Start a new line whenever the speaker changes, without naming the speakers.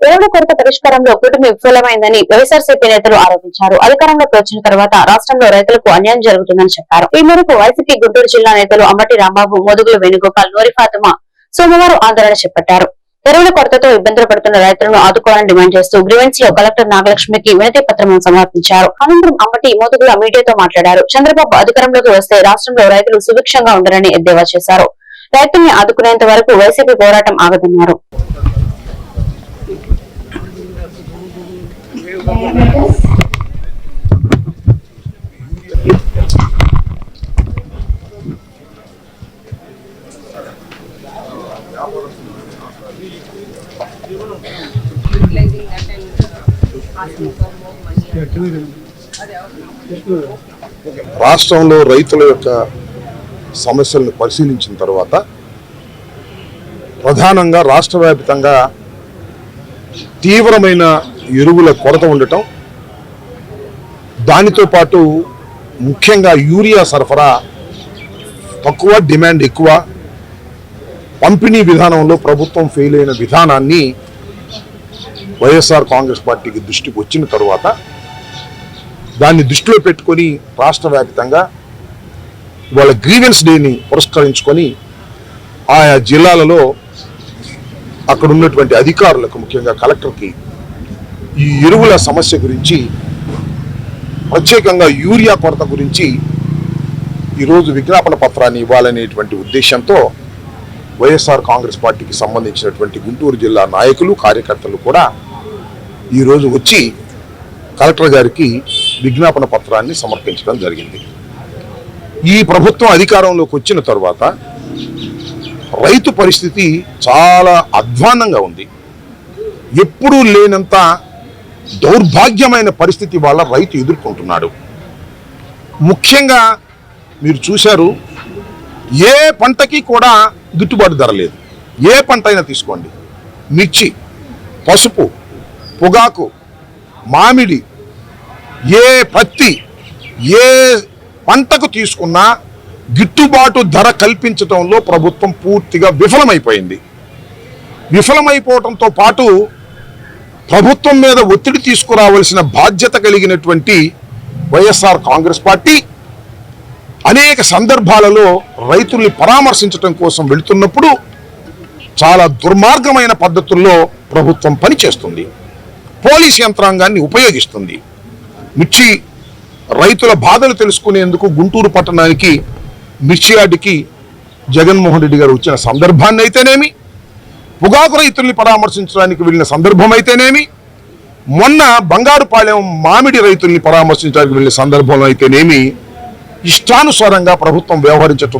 ఎరువుల కొరత పరిష్కారంలో కూటమి విఫలమైందని వైఎస్ఆర్సీపీ నేతలు ఆరోపించారు. అధికారంలోకి వచ్చిన తర్వాత రాష్ట్రంలో రైతులకు అన్యాయం జరుగుతుందని చెప్పారు. ఈ మేరకు వైసీపీ గుంటూరు జిల్లా నేతలు అమ్మటి రాంబాబు మోదుగుల వేణుగోపాల్ నూరి ఫాతిమా సోమవారం ఆందోళన చేపట్టారు. ఎరువుల కొరతతో ఇబ్బందులు పడుతున్న రైతులను ఆదుకోవాలని డిమాండ్ చేస్తూ గ్రీవెన్స్లో కలెక్టర్ నాగలక్ష్మికి వినతి పత్రం సమర్పించారు. అనంతరం అమ్మటి మోదుగుల మీడియాతో మాట్లాడారు. చంద్రబాబు అధికారంలోకి వస్తే రాష్ట్రంలో రైతులు సుభిక్షంగా ఉండరని ఎద్దేవా చేశారు. రైతుల్ని ఆదుకునేంత వరకు వైసీపీ పోరాటం ఆగదన్నారు.
రాష్ట్రంలో రైతుల యొక్క సమస్యలను పరిశీలించిన తర్వాత ప్రధానంగా రాష్ట్ర వ్యాప్తంగా తీవ్రమైన ఎరువుల కొరత ఉండటం దానితో పాటు ముఖ్యంగా యూరియా సరఫరా తక్కువ డిమాండ్ ఎక్కువ పంపిణీ విధానంలో ప్రభుత్వం ఫెయిల్ అయిన విధానాన్ని వైఎస్ఆర్ కాంగ్రెస్ పార్టీకి దృష్టికి వచ్చిన తరువాత దాన్ని దృష్టిలో పెట్టుకొని రాష్ట్ర వ్యాప్తంగా వాళ్ళ గ్రీవెన్స్ డేని పురస్కరించుకొని ఆయా జిల్లాలలో అక్కడ ఉన్నటువంటి అధికారులకు ముఖ్యంగా కలెక్టర్కి ఈ ఎరువుల సమస్య గురించి ప్రత్యేకంగా యూరియా కొరత గురించి ఈరోజు విజ్ఞాపన పత్రాన్ని ఇవ్వాలనేటువంటి ఉద్దేశంతో వైఎస్ఆర్ కాంగ్రెస్ పార్టీకి సంబంధించినటువంటి గుంటూరు జిల్లా నాయకులు కార్యకర్తలు కూడా ఈరోజు వచ్చి కలెక్టర్ గారికి విజ్ఞాపన పత్రాన్ని సమర్పించడం జరిగింది. ఈ ప్రభుత్వం అధికారంలోకి వచ్చిన తర్వాత రైతు పరిస్థితి చాలా అధ్వాన్నంగా ఉంది. ఎప్పుడూ లేనంత దౌర్భాగ్యమైన పరిస్థితి వాళ్ళ రైతు ఎదుర్కొంటున్నాడు. ముఖ్యంగా మీరు చూశారు ఏ పంటకి కూడా గిట్టుబాటు ధర లేదు. ఏ పంట అయినా తీసుకోండి. మిర్చి పసుపు పొగాకు మామిడి ఏ పత్తి ఏ పంటకు తీసుకున్నా గిట్టుబాటు ధర కల్పించడంలో ప్రభుత్వం పూర్తిగా విఫలమైపోయింది. విఫలమైపోవడంతో పాటు ప్రభుత్వం మీద ఒత్తిడి తీసుకురావాల్సిన బాధ్యత కలిగినటువంటి వైఎస్ఆర్ కాంగ్రెస్ పార్టీ అనేక సందర్భాలలో రైతుల్ని పరామర్శించడం కోసం వెళుతున్నప్పుడు చాలా దుర్మార్గమైన పద్ధతుల్లో ప్రభుత్వం పనిచేస్తుంది. పోలీస్ యంత్రాంగాన్ని ఉపయోగిస్తుంది. మిర్చి రైతుల బాధలు తెలుసుకునేందుకు గుంటూరు పట్టణానికి మిర్చి జగన్మోహన్ రెడ్డి గారు వచ్చిన సందర్భాన్ని అయితేనేమి పొగాకు రైతుల్ని పరామర్శించడానికి వెళ్ళిన సందర్భం అయితేనేమి మొన్న బంగారుపాలెం మామిడి రైతుల్ని పరామర్శించడానికి వెళ్ళిన సందర్భంలో అయితేనేమి ఇష్టానుసారంగా ప్రభుత్వం వ్యవహరించటం